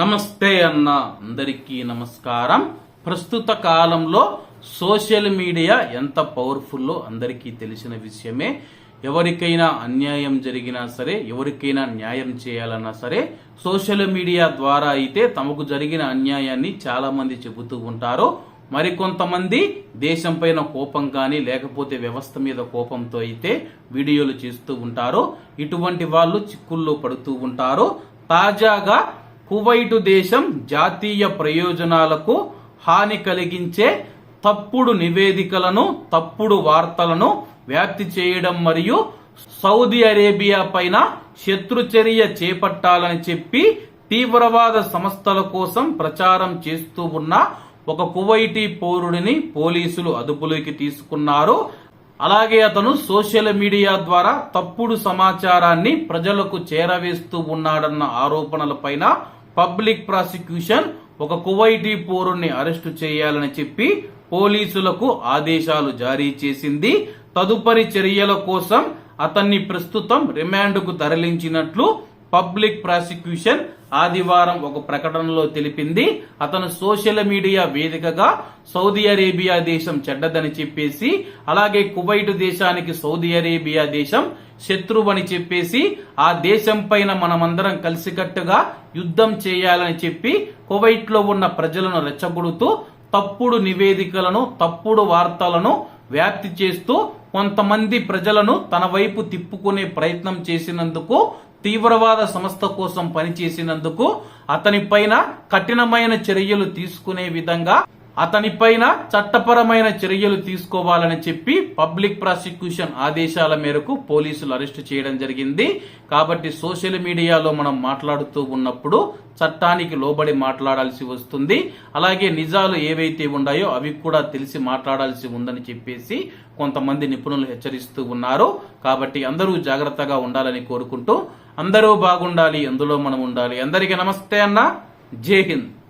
నమస్తే అన్న అందరికీ నమస్కారం. ప్రస్తుత కాలంలో సోషల్ మీడియా ఎంత పవర్ఫుల్లో అందరికీ తెలిసిన విషయమే. ఎవరికైనా అన్యాయం జరిగినా సరే ఎవరికైనా న్యాయం చేయాలన్నా సరే సోషల్ మీడియా ద్వారా అయితే తమకు జరిగిన అన్యాయాన్ని చాలా మంది చెబుతూ ఉంటారు. మరికొంతమంది దేశం పైన కోపం కానీ లేకపోతే వ్యవస్థ మీద కోపంతో అయితే వీడియోలు చేస్తూ ఉంటారు. ఇటువంటి వాళ్ళు చిక్కుల్లో పడుతూ ఉంటారు. తాజాగా కువైటు దేశం జాతీయ ప్రయోజనాలకు హాని కలిగించే తప్పుడు నివేదికలను తప్పుడు వార్తలను వ్యాప్తి చేయడం మరియు సౌదీ అరేబియా పైన శత్రుచర్య చేపట్టాలని చెప్పి తీవ్రవాద సంస్థల కోసం ప్రచారం చేస్తూ ఉన్న ఒక కువైటీ పౌరుడిని పోలీసులు అదుపులోకి తీసుకున్నారు. అలాగే అతను సోషల్ మీడియా ద్వారా తప్పుడు సమాచారాన్ని ప్రజలకు చేరవేస్తూ ఉన్నాడన్న ఆరోపణలపైన పబ్లిక్ ప్రాసిక్యూషన్ ఒక కువైటీ పౌరుణ్ణి అరెస్టు చేయాలని చెప్పి పోలీసులకు ఆదేశాలు జారీ చేసింది. తదుపరి చర్యల కోసం అతన్ని ప్రస్తుతం రిమాండ్కు తరలించినట్లు పబ్లిక్ ప్రాసిక్యూషన్ ఆదివారం ఒక ప్రకటనలో తెలిపింది. అతను సోషల్ మీడియా వేదికగా సౌదీ అరేబియా దేశం చెడ్డదని చెప్పేసి అలాగే కువైట్ దేశానికి సౌదీ అరేబియా దేశం శత్రువని చెప్పేసి ఆ దేశం పైన మనమందరం కలిసికట్టుగా యుద్ధం చేయాలని చెప్పి కువైట్లో ఉన్న ప్రజలను రెచ్చగొడుతూ తప్పుడు నివేదికలను తప్పుడు వార్తలను వ్యాప్తి చేస్తూ కొంతమంది ప్రజలను తన వైపు తిప్పుకునే ప్రయత్నం చేసినందుకు తీవ్రవాద సంస్థ కోసం పనిచేసినందుకు అతనిపైన కఠినమైన చర్యలు తీసుకునే విధంగా అతనిపైన చట్టపరమైన చర్యలు తీసుకోవాలని చెప్పి పబ్లిక్ ప్రాసిక్యూషన్ ఆదేశాల మేరకు పోలీసులు అరెస్టు చేయడం జరిగింది. కాబట్టి సోషల్ మీడియాలో మనం మాట్లాడుతూ ఉన్నప్పుడు చట్టానికి లోబడి మాట్లాడాల్సి వస్తుంది. అలాగే నిజాలు ఏవైతే ఉన్నాయో అవి కూడా తెలిసి మాట్లాడాల్సి ఉందని చెప్పేసి కొంతమంది నిపుణులు హెచ్చరిస్తూ ఉన్నారు. కాబట్టి అందరూ జాగ్రత్తగా ఉండాలని కోరుకుంటూ అందరూ బాగుండాలి అందులో మనం ఉండాలి. అందరికీ నమస్తే అన్న. జై హింద్.